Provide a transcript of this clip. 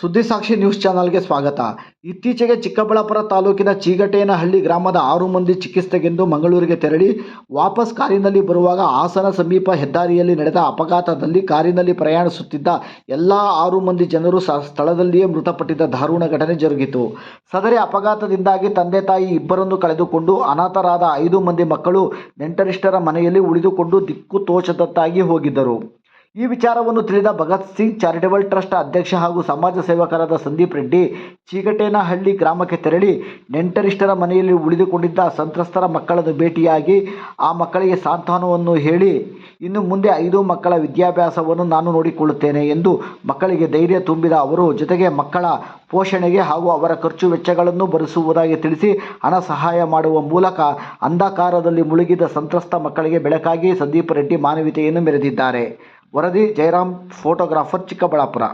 ಸುದ್ದಿಸಾಕ್ಷಿ news ಚಾನಲ್ಗೆ ಸ್ವಾಗತ. ಇತ್ತೀಚೆಗೆ ಚಿಕ್ಕಬಳ್ಳಾಪುರ ತಾಲೂಕಿನ ಚೀಗಟೇನಹಳ್ಳಿ ಗ್ರಾಮದ ಆರು ಮಂದಿ ಚಿಕಿತ್ಸೆಗೆಂದು ಮಂಗಳೂರಿಗೆ ತೆರಳಿ ವಾಪಸ್ ಕಾರಿನಲ್ಲಿ ಬರುವಾಗ ಹಾಸನ ಸಮೀಪ ಹೆದ್ದಾರಿಯಲ್ಲಿ ನಡೆದ ಅಪಘಾತದಲ್ಲಿ ಕಾರಿನಲ್ಲಿ ಪ್ರಯಾಣಿಸುತ್ತಿದ್ದ ಎಲ್ಲ ಆರು ಮಂದಿ ಜನರು ಸ್ಥಳದಲ್ಲಿಯೇ ಮೃತಪಟ್ಟಿದ್ದ ದಾರುಣ ಘಟನೆ ಜರುಗಿತು. ಸದರಿ ಅಪಘಾತದಿಂದಾಗಿ ತಂದೆ ತಾಯಿ ಇಬ್ಬರನ್ನು ಕಳೆದುಕೊಂಡು ಅನಾಥರಾದ ಐದು ಮಂದಿ ಮಕ್ಕಳು ನೆಂಟರಿಷ್ಟರ ಮನೆಯಲ್ಲಿ ಉಳಿದುಕೊಂಡು ದಿಕ್ಕು ತೋಚದತ್ತಾಗಿ ಹೋಗಿದ್ದರು. ಈ ವಿಚಾರವನ್ನು ತಿಳಿದ ಭಗತ್ ಸಿಂಗ್, ಚಾರಿಟಬಲ್ ಟ್ರಸ್ಟ್ ಅಧ್ಯಕ್ಷ ಹಾಗೂ ಸಮಾಜ ಸೇವಕರಾದ ಸಂದೀಪ್ ರೆಡ್ಡಿ, ಚೀಗಟೇನಹಳ್ಳಿ ಗ್ರಾಮಕ್ಕೆ ತೆರಳಿ ನೆಂಟರಿಷ್ಟರ ಮನೆಯಲ್ಲಿ ಉಳಿದುಕೊಂಡಿದ್ದ ಸಂತ್ರಸ್ತರ ಮಕ್ಕಳನ್ನು ಭೇಟಿಯಾಗಿ ಆ ಮಕ್ಕಳಿಗೆ ಸಾಂತ್ವನವನ್ನು ಹೇಳಿ, ಇನ್ನು ಮುಂದೆ ಐದು ಮಕ್ಕಳ ವಿದ್ಯಾಭ್ಯಾಸವನ್ನು ನಾನು ನೋಡಿಕೊಳ್ಳುತ್ತೇನೆ ಎಂದು ಮಕ್ಕಳಿಗೆ ಧೈರ್ಯ ತುಂಬಿದ ಅವರು, ಜೊತೆಗೆ ಮಕ್ಕಳ ಪೋಷಣೆಗೆ ಹಾಗೂ ಅವರ ಖರ್ಚು ವೆಚ್ಚಗಳನ್ನು ಭರಿಸುವುದಾಗಿ ತಿಳಿಸಿ ಹಣ ಸಹಾಯ ಮಾಡುವ ಮೂಲಕ ಅಂಧಕಾರದಲ್ಲಿ ಮುಳುಗಿದ ಸಂತ್ರಸ್ತ ಮಕ್ಕಳಿಗೆ ಬೆಳಕಾಗಿ ಸಂದೀಪ್ ರೆಡ್ಡಿ ಮಾನವೀಯತೆಯನ್ನು ಮೆರೆದಿದ್ದಾರೆ. ವರದಿ ಜಯರಾಮ್ ಫೋಟೋಗ್ರಾಫರ್ ಚಿಕ್ಕಬಳ್ಳಾಪುರ.